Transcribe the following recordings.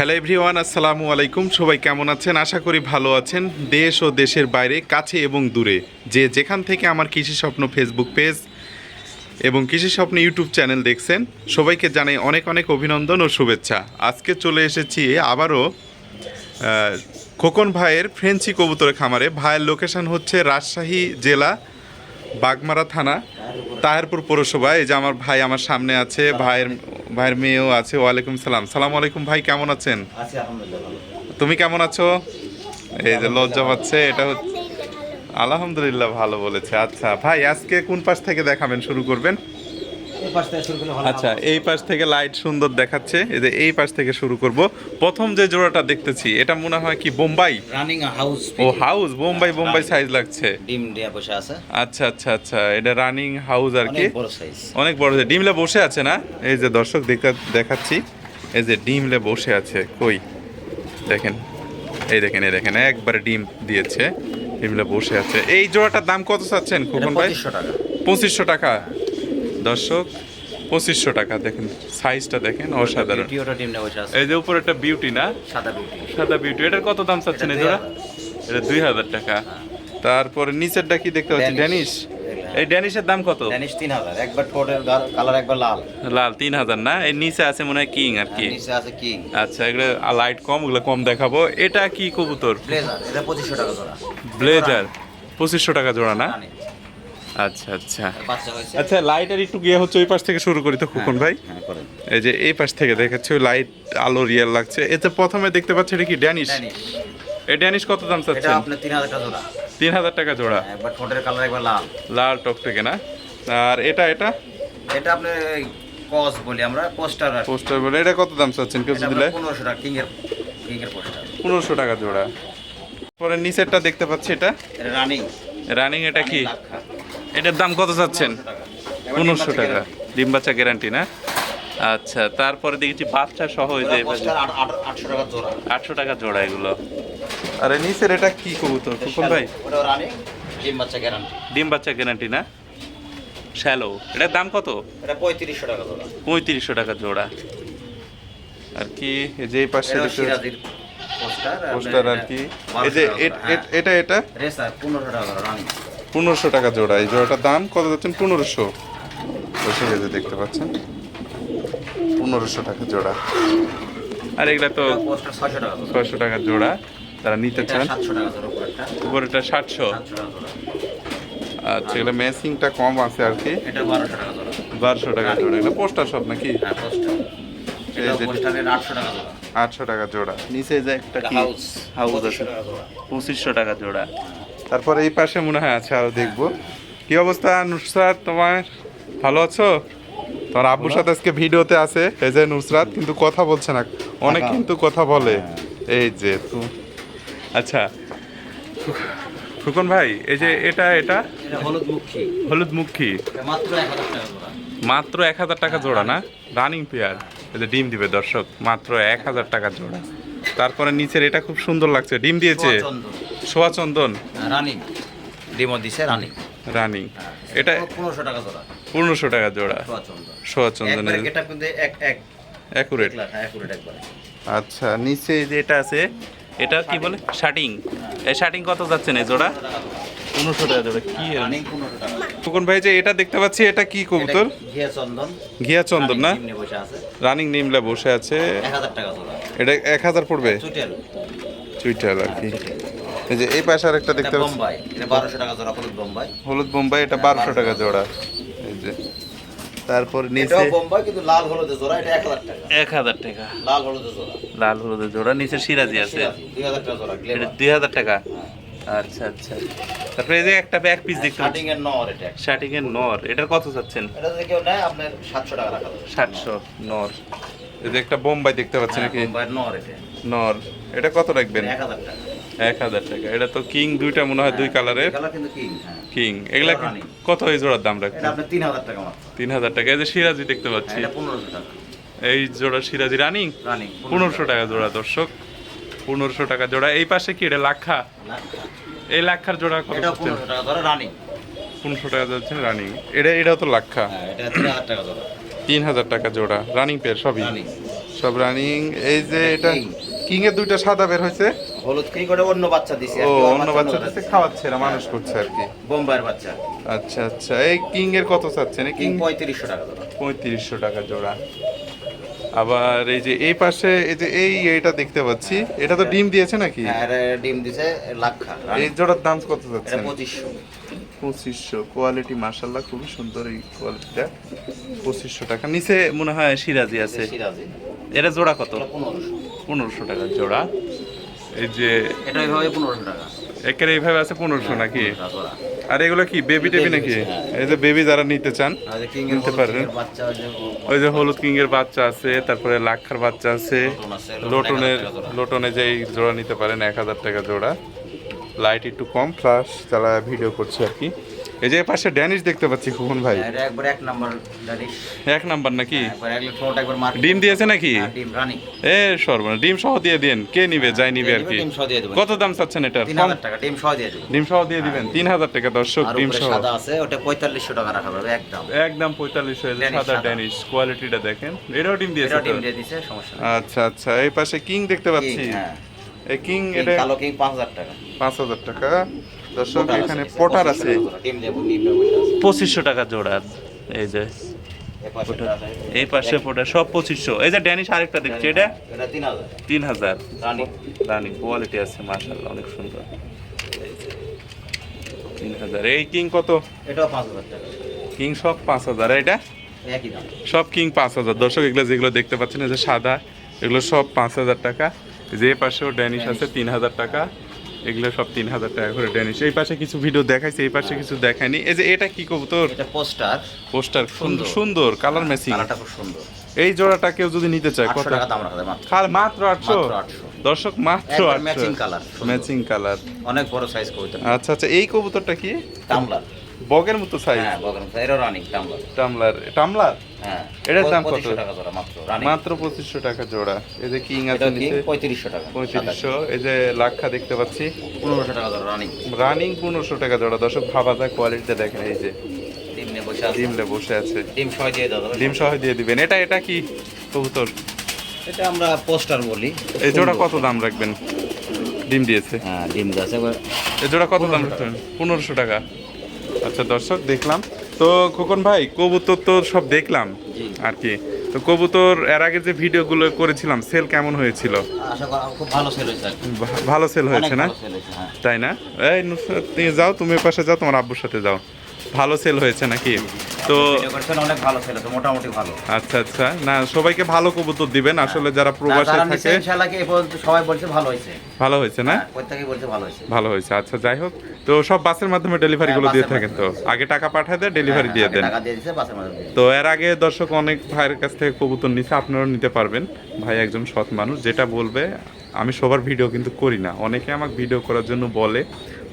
Hello everyone আসসালামু আলাইকুম সবাই কেমন আছেন? আশা করি ভালো আছেন। দেশ ও দেশের বাইরে, কাছে এবং দূরে। যে যেখান থেকে আমার কৃষি স্বপ্ন ফেসবুক পেজ এবং কৃষি স্বপ্ন ইউটিউব চ্যানেল দেখছেন, সবাইকে জানাই অনেক অনেক অভিনন্দন ও শুভেচ্ছা। আজকে চলে এসেছি আবারও খোকন ভাইয়ের ফ্রেঞ্চি কবুতরের খামারে। ভাইয়ের লোকেশন হচ্ছে রাজশাহী জেলা, বাগমারা থানা, তাহেরপুর পৌরসভা। এই যে আমার ভাই আমার সামনে আছে, ভাইয়ের ভাইয়ের মেয়েও আছে ওয়ালাইকুম সালাম। সালাম আলাইকুম ভাই কেমন আছেন? আছি আলহামদুলিল্লাহ ভালো। তুমি কেমন আছো? এই যে লজ্জা পাচ্ছে এটা হচ্ছে আলহামদুলিল্লাহ। ভালো বলেছে। আচ্ছা ভাই আজকে কোন পাশ থেকে দেখাবেন শুরু করবেন? আচ্ছা এই পাশ থেকে লাইট সুন্দর দেখাচ্ছে। এই যে এই পাশ থেকে শুরু করব। প্রথম যে জোড়াটা দেখতেছি এটা মনে হয় কি বোম্বাই? রানিং হাউস ও হাউস বোম্বাই বোম্বাই সাইজ লাগছে। ডিম দিয়ে বসে আছে। আচ্ছা আচ্ছা আচ্ছা এটা রানিং হাউস আর কি। অনেক বড় সাইজ ডিমলে বসে আছে না? এই যে দর্শক দেখা- দেখাচ্ছি। এই যে ডিমলে বসে আছে কই? দেখেন এই দেখেন এই দেখেন একবারে ডিম দিয়েছে। ডিমলে বসে আছে। এই জোড়াটার দাম কত চাচ্ছেন খোকন ভাই? পঁচিশশো টাকা। পঁচিশশো টাকা। দর্শক পঁচিশশো টাকা দেখেন সাইজটা দেখেন অসাধারণ। এই যে উপরে একটা বিউটি না? সাদা বিউটি সাদা বিউটি এটার কত দাম চাচ্ছেন এই জোড়া? এটা দুই হাজার টাকা। তারপরে নিচেরটা কি দেখতে পাচ্ছি ড্যানিশ এই ড্যানিশের দাম কত? ড্যানিশ তিন হাজার। একবার ঠোঁটের কালার একবার লাল। লাল তিন হাজার না? এর নিচে আছে মনে হয় কিং আর কি। নিচে আছে কিং আচ্ছা এগুলো লাইট কম ওগুলো কম দেখাবো। এটা কি কবুতর? ব্লেজার এটা পঁচিশশো টাকা জোড়া। ব্লেজার পঁচিশশো টাকা জোড়া না? আচ্ছা আচ্ছা। আচ্ছা লাইটের একটু গিয়ে হচ্ছে ওই পাশ থেকে শুরু করি তো খুকন ভাই? হ্যাঁ এই যে এই পাশ থেকে দেখাচ্ছে ওই লাইট আলো রিয়াল লাগছে। এতে প্রথমে দেখতে পাচ্ছি এটা কি ড্যানিশ এই ড্যানিশ কত দাম এটা চাচ্ছেন? তিন হাজার টাকা জোড়া। তিন হাজার টাকা জোড়া। একবার ঠোঁটের কালার একবার লাল। লাল টকটকে না? আর এটা এটা? এটা আপনার কস বলি আমরা পোস্টার পোস্টার বলে এটা কত দাম চাচ্ছেন কেউ দিলে পনেরোশো টাকা কিং এর কিং এর পোস্টার। পনেরোশো টাকা জোড়া। পরে নিচেরটা দেখতে পাচ্ছি এটা? এটা রানিং রানিং এটা কি? এটার দাম কত চাচ্ছেন? পনেরোশো টাকা। ডিম বাচ্চা গ্যারান্টি না? আচ্ছা তারপরে দেখেছি বাচ্চা সহ ওই যে আটশো টাকা জোড়া। আটশো টাকা জোড়া এগুলো। আরে নিচের এটা কি কবুতর ফুকন ভাই? ওটা রানিং ডিম বাচ্চা গ্যারান্টি ডিম বাচ্চা গ্যারান্টি না? শ্যালো এটার দাম কত? এটা পঁয়ত্রিশশো টাকা জোড়া। পঁয়ত্রিশশো টাকা জোড়া। আর কি? এই যে পাশে পোস্টার পোস্টার আর কি? এই যে এটা এটা? রেসার পনেরোশো টাকা রানিং পনেরোশো টাকা জোড়া এই জোড়াটার দাম কত যাচ্ছেন পনেরোশো বসে গেছে দেখতে পাচ্ছেন পনেরোশো টাকা জোড়া আর এগুলা তো ছয়শো টাকা জোড়া তারা নিতে চান উপরেটা ষাটশো সাতশো আচ্ছা এগুলো ম্যাচিংটা কম আছে আর কি এটা বারোশো টাকা জোড়া এগুলো পোস্টার সব নাকি হ্যাঁ আটশো টাকা জোড়া নিচে যে একটা হাউস হাউস আছে পঁচিশশো টাকা জোড়া তারপরে এই পাশে মনে হয় আছে আরও দেখব। কি অবস্থা নুসরাত তোমার? ভালো আছো? তোমার আব্বুর সাথে আজকে ভিডিওতে আছে এই যে নুসরাত কিন্তু কথা বলছে না। অনেক কিন্তু কথা বলে। এই যে তো আচ্ছা। ফুকন ভাই এই যে এটা এটা? হলুদ মুখী। হলুদ মুখী। মাত্র এক হাজার টাকা জোড়া। মাত্র এক হাজার টাকা জোড়া না? Running pair. এই যে ডিম দিবে দর্শক মাত্র এক হাজার টাকা জোড়া। তারপরে নিচের এটা খুব সুন্দর লাগছে ডিম দিয়েছে। সোয়া চন্দন রানিং। ডিমো দিছে রানিং। রানিং। এটা পনেরোশো টাকা জোড়া। পনেরোশো টাকা জোড়া। সোয়া চন্দন চন্দনের এটা কিন্তু এক এক অ্যাকুরেট। দেখলা, হ্যাঁ আচ্ছা নিচে যে এটা আছে এটা কি বলে? শার্টিং এই শার্টিং কত যাচ্ছে না জোড়া? পনেরোশো টাকা জোড়া। কি ফুকন ভাই যে এটা দেখতে পাচ্ছি এটা কি কবুতর? ঘিয়া চন্দন না? রানিং নিমলা বসে আছে। এটা এক হাজার পড়বে? চুইটার আর কি। এই যে এই পাশে আর একটা দেখতে পাচ্ছি। বোম্বাই এটা বারোশো টাকা জোড়া হলুদ বোম্বাই। হলুদ বোম্বাই এটা বারোশো টাকা জোড়া। এই যে। তারপর নিচে এটাও বোম্বাই কিন্তু লাল হলুদে জোড়া এটা এক হাজার টাকা। এক হাজার টাকা। লাল হলুদে জোড়া। লাল হলুদের জোড়া নিচে সিরাজি আছে। দুই হাজার টাকা জোড়া এটা গ্লেভার দুই হাজার টাকা। আচ্ছা আচ্ছা। তারপরে এই যে একটা ব্যাক পিস দেখতে পাচ্ছি। শার্টিং এর নর এটা। শার্টিং এর নর এটার কত চাচ্ছেন? এটা যদি কেউ নেয় আপনার সাতশো টাকা রাখা যাবে। সাতশো নর। এই যে একটা বোম্বাই দেখতে পাচ্ছি নাকি? বোম্বাইয়ের নর এটা। নর। এটা কত রাখবেন? এক হাজার টাকা। এক হাজার টাকা। এটা তো কিং দুইটা মনে হয় দুই কালারের কিং হ্যাঁ। এগুলা কত এই জোড়ার দাম রাখছেন? তিন হাজার টাকা তিন হাজার টাকা। এই যে সিরাজি দেখতে হ্যাঁ, পাচ্ছি। এই জোড়া সিরাজি রানিং পনেরোশো টাকা। জোড়া দর্শক। পনেরোশো টাকা জোড়া। এই পাশে কি এটা লাক্ষা? এই লাক্ষার জোড়া কত পনেরোশো টাকা ধরো রানিং পনেরোশো টাকা যাচ্ছে রানিং এটা এটাও তো লাক্ষা। হ্যাঁ তিন হাজার টাকা জোড়া। রানিং পেয়ার সবই। সব রানিং এই যে এটা। কিং এর দুইটা সাদা বের হয়েছে। হলুদ কি করে অন্য বাচ্চা দিছে। ও অন্য বাচ্চা দিচ্ছে খাওয়াচ্ছে এরা মানুষ করছে আর কি। বোম্বাইয়ের বাচ্চা। আচ্ছা আচ্ছা এই কিং এর কত চাচ্ছেন? কিং কিং পঁয়ত্রিশশো টাকা দাদা পঁয়ত্রিশশো টাকা জোড়া। আবার এই যে এই পাশে এই যে এই এইটা দেখতে পাচ্ছি এটা তো ডিম দিয়েছে নাকি? হ্যাঁ ডিম দিছে লাক্ষা এই জোড়ার দাম কত এটা যাচ্ছেন পঁচিশশো। পঁচিশশো কোয়ালিটি মার্শাল্লাহ খুবই সুন্দর এই কোয়ালিটিটা পঁচিশশো টাকা নিচে মনে হয় সিরাজি আছে। সিরাজি। এটা জোড়া কত? পনেরোশো টাকা জোড়া। এই যে এটা ওইভাবে পনেরোশো টাকা। একের এইভাবে আছে পনেরোশো নাকি? আর এগুলো কি বেবি টেবি নাকি? হ্যাঁ। এই যে বেবি যারা নিতে চান নিতে পারেন। ওই যে হলুদ কিং এর বাচ্চা আছে তারপরে লাক্ষার বাচ্চা আছে। লোটনের। লোটনে যে জোড়া নিতে পারেন এক হাজার টাকা জোড়া। লাইট একটু কম ফ্লাশ তারা ভিডিও করছে আর কি। এই যে পাশে ড্যানিশ দেখতে পাচ্ছি খুকুন ভাই। এটা একবার এক নাম্বার ডালিশ এক নাম্বার নাকি? একবার এক লিটার একবার মার ডিম দিয়েছে নাকি? ডিম রানি। এ সর্বনা ডিম সহ দিয়ে দিন কে নিবে যাই নিবে আর কি। ডিম সহ দিয়ে দেবো। কত দাম চাচ্ছেন এটার? কম হাজার টাকা ডিম সহ দিয়ে দেবো। ডিম সহ দিয়ে দিবেন। তিন হাজার টাকা দর্শক ডিম সহ। সাদা আছে ওটা পঁয়তাল্লিশশো টাকা রাখা যাবে একদম। একদম পঁয়তাল্লিশ হয়েছে ড্যানিশ সাদা। ড্যানিশ কোয়ালিটিটা দেখেন। এটাও ডিম দিয়েছে এটা ডিম দিয়ে দিছে সমস্যা নেই। আচ্ছা আচ্ছা এই পাশে কিং দেখতে পাচ্ছি। হ্যাঁ। এই কিং এটা কালো কিং পাঁচ হাজার টাকা। পাঁচ হাজার টাকা। দর্শক এখানে পটার আছে। পঁচিশশো টাকা জোড়া এই যে। এই পাশে পটার সব পঁচিশশো। এই যে ড্যানিশ আরেকটা দেখছি এটা? এটা তিন হাজার। তিন রানি। কোয়ালিটি আছে মাশাল্লাহ অনেক সুন্দর। তিন হাজার। এই কিং কত? এটাও পাঁচ হাজার টাকা। কিং সব পাঁচ হাজার এটা? সব কিং পাঁচ হাজার। দর্শক এগুলো যেগুলো দেখতে পাচ্ছেন এই যে সাদা এগুলো সব পাঁচ হাজার টাকা। যে পাশেও ড্যানিশ আছে তিন হাজার টাকা। এগুলো সব তিন হাজার টাকা করে ড্যানিশ এই পাশে কিছু ভিডিও দেখাইছে এই পাশে কিছু দেখায়নি। এই যে এটা কি কবুতর? এটা পোস্টার। পোস্টার সুন্দর সুন্দর। কালার ম্যাচিং কালারটা খুব সুন্দর। এই জোড়াটা কেউ যদি নিতে চায় কত? টাকা দাম রাখা যায় মাত্র। খাল মাত্র আটশো? মাত্র আটশো। দর্শক মাত্র একবার আটশো। ম্যাচিং কালার ম্যাচিং কালার অনেক বড় সাইজ কবুতর। আচ্ছা আচ্ছা এই কবুতরটা কি? টামলার বগের মতো সাইজ হ্যাঁ বগন এরও রানিং টামলার টামলার টামলার হ্যাঁ এটার দাম কত? 2500 টাকা জোড়া মাত্র রানিং মাত্র পঁচিশশো টাকা জোড়া। এই যে কিং আছে নিচে? পঁয়ত্রিশশো টাকা। পঁয়ত্রিশশো। এই যে লাক্ষা দেখতে পাচ্ছি। পনেরোশো টাকা জোড়া রানিং রানিং পনেরোশো টাকা জোড়া। দর্শক ভাবা যায় কোয়ালিটিটা দেখেন এই যে। ডিম বসে আছে। ডিমলে বসে আছে। ডিম সহ দিয়ে দাও ডিম সহ দিয়ে দিবেন। এটা এটা কি কবুতর? এটা আমরা পোস্টার বলি। এই জোড়া কত দাম রাখবেন? ডিম দিয়েছে। হ্যাঁ ডিম গাছে এই জোড়া কত দাম রাখবেন? পনেরোশো টাকা। আচ্ছা দর্শক দেখলাম। তো খোকন ভাই কবুতর তো সব দেখলাম আর কি। তো কবুতর এর আগে যে ভিডিওগুলো করেছিলাম সেল কেমন হয়েছিল? আশা করা খুব ভালো সেল হয়েছে না? হ্যাঁ। তাই না? এই নুসরাত, তুমি যাও তুমি পাশে যাও তোমার আব্বুর সাথে যাও। ভালো সেল হয়েছে নাকি? তো অনেক ভালো সেল হয়েছে মোটামুটি ভালো। আচ্ছা আচ্ছা। না সবাইকে ভালো কবুতর দিবেন। আসলে যারা প্রবাসে থাকে ইনশাআল্লাহ এই পর্যন্ত সবাই বলছে ভালো হয়েছে। ভালো হয়েছে না? হ্যাঁ, প্রত্যেকেই বলছে ভালো হয়েছে। ভালো হয়েছে। আচ্ছা যাই হোক। তো সব বাসের মাধ্যমে ডেলিভারি গুলো হ্যাঁ, দিয়ে থাকেন তো? আগে টাকা পাঠায় দেয় ডেলিভারি হ্যাঁ, দিয়ে দেন। টাকা দিয়ে দিছে বাসের মাধ্যমে তো এর আগে দর্শক অনেক ভাইয়ের কাছ থেকে কবুতর নিছে আপনারাও নিতে পারবেন। ভাই একজন সৎ মানুষ যেটা বলবে আমি সবার ভিডিও কিন্তু করি না। অনেকে আমাকে ভিডিও করার জন্য বলে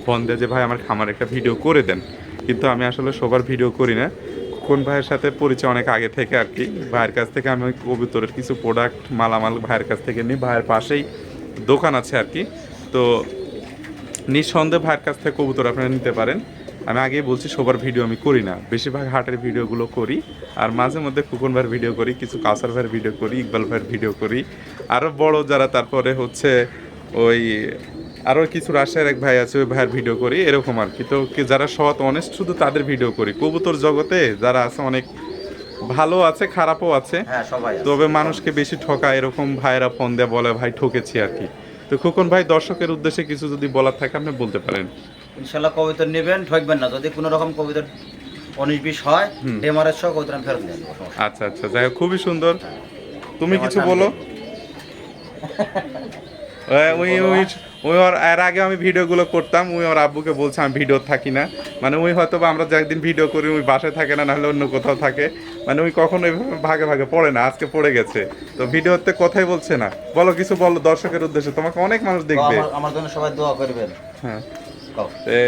ফোন দেয় যে ভাই আমার খামার একটা ভিডিও করে দেন। কিন্তু আমি আসলে সবার ভিডিও করি না। কোন ভাইয়ের সাথে পরিচয় অনেক আগে থেকে আর কি। ভাইয়ের কাছ থেকে আমি কবুতরের কিছু প্রোডাক্ট মালামাল ভাইয়ের কাছ থেকে নিই। ভাইয়ের পাশেই দোকান আছে আর কি। তো নিঃসন্দেহে ভাইয়ের কাছ থেকে কবুতর আপনারা নিতে পারেন। আমি আগেই বলছি, সবার ভিডিও আমি করি না। বেশিরভাগ হাটের ভিডিওগুলো করি। আর মাঝে মধ্যে কুকুন ভাইয়ের ভিডিও করি, কিছু কাউসার ভাইয়ের ভিডিও করি, ইকবাল ভাইয়ের ভিডিও করি। আরও বড় যারা, তারপরে হচ্ছে ওই আরও কিছু রাশিয়ার এক ভাই আছে ওই ভাইয়ের ভিডিও করি এরকম আর কি। তো যারা সৎ অনেস্ট শুধু তাদের ভিডিও করি। কবুতর জগতে যারা আছে অনেক ভালো আছে খারাপও আছে। হ্যাঁ। তবে মানুষকে বেশি ঠকা এরকম ভাইয়েরা ফোন দিয়ে বলে ভাই ঠকেছি আর কি। তো খোকন ভাই দর্শকের উদ্দেশ্যে কিছু যদি বলার থাকে আপনি বলতে পারেন। ইনশাল্লাহ কবিতা নেবেন ঠকবেন না। যদি কোনো রকম কবিতা উনিশ বিশ হয় ডেমারের সহ কবিতা ফেরত নেই। আচ্ছা আচ্ছা যাই হোক, খুবই সুন্দর। তুমি কিছু বলো। ওই ওই ওই ওর এর আগে আমি ভিডিওগুলো করতাম ওই ওর আব্বুকে বলছে আমি ভিডিও থাকি না। মানে ওই হয়তো বা আমরা যে একদিন ভিডিও করি ওই বাসায় থাকে না নাহলে অন্য কোথাও থাকে। মানে ওই কখনো এইভাবে ভাগে ভাগে পড়ে না আজকে পড়ে গেছে। তো ভিডিওতে কথাই বলছে না। বলো কিছু বলো দর্শকের উদ্দেশ্যে তোমাকে অনেক মানুষ দেখবে। আমার- জন্য সবাই দোয়া করবেন। হ্যাঁ।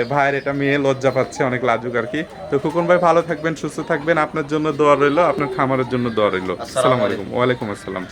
ভাইয়ের এটা মেয়ে লজ্জা পাচ্ছে অনেক লাজুক আর কি। তো খুকুন ভাই ভালো থাকবেন সুস্থ থাকবেন। আপনার জন্য দোয়া রইল আপনার খামারের জন্য দোয়া রইল। আসসালামু আসসালামু আলাইকুম। ওয়ালাইকুম আসসালাম।